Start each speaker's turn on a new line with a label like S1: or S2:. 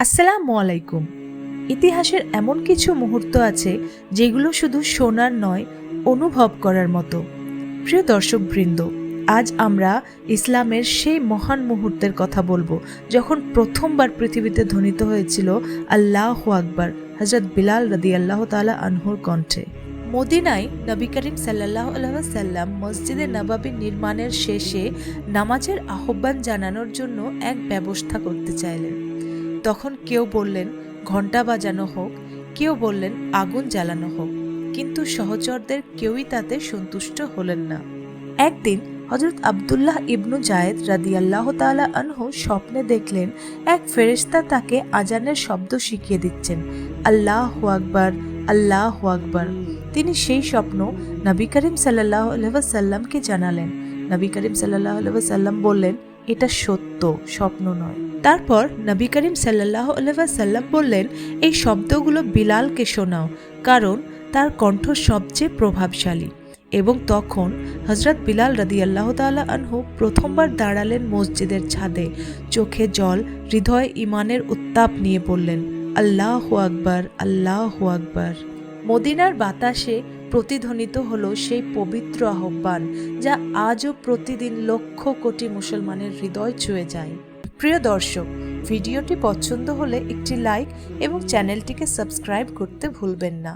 S1: আসসালামু আলাইকুম। ইতিহাসের এমন কিছু মুহূর্ত আছে যেগুলো শুধু শোনার নয়, অনুভব করার মতো। প্রিয় দর্শকবৃন্দ, আজ আমরা ইসলামের সেই মহান মুহূর্তের কথা বলব, যখন প্রথমবার পৃথিবীতে ধ্বনিত হয়েছিল আল্লাহ আকবার হজরত বিলাল রদি আল্লাহ তালা আনহুর কণ্ঠে। মদিনায় নবী করিম সাল্লাহ সাল্লাম মসজিদে নবাবী নির্মাণের শেষে নামাজের আহ্বান জানানোর জন্য এক ব্যবস্থা করতে চাইলেন। তখন কেউ বললেন, ঘণ্টা বাজানো হোক। কেউ বললেন, আগুন জ্বালানো হোক। কিন্তু সহচরদের কেউই তাতে সন্তুষ্ট হলেন না। একদিন হজরত আবদুল্লাহ ইবনু জায়েদ রাদিয়াল্লাহ তাআলা আনহু স্বপ্নে দেখলেন, এক ফেরেশতা তাকে আজানের শব্দ শিখিয়ে দিচ্ছেন, আল্লাহ আকবার আল্লাহ আকবার। তিনি সেই স্বপ্ন নবী করিম সাল্লাহ সাল্লামকে জানালেন। নবী করিম সাল্লাহ সাল্লাম বললেন এটা সত্য, স্বপ্ন নয়। তারপর নবী করিম সাল্লাহ সাল্লাম বললেন, এই শব্দগুলো বিলালকে শোনাও, কারণ তার কণ্ঠ সবচেয়ে প্রভাবশালী। এবং তখন হজরত বিলাল রাদি আল্লাহ তালা আনহু প্রথমবার দাঁড়ালেন মসজিদের ছাদে। চোখে জল, হৃদয় ইমানের উত্তাপ নিয়ে বললেন, আল্লাহ আকবর আল্লাহ আকবর। মদিনার বাতাসে প্রতিধ্বনিত হল সেই পবিত্র আহ্বান, যা আজও প্রতিদিন লক্ষ কোটি মুসলমানের হৃদয় ছুঁয়ে যায়। প্রিয় দর্শক, ভিডিওটি পছন্দ হলে একটি লাইক এবং চ্যানেলটিকে সাবস্ক্রাইব করতে ভুলবেন না।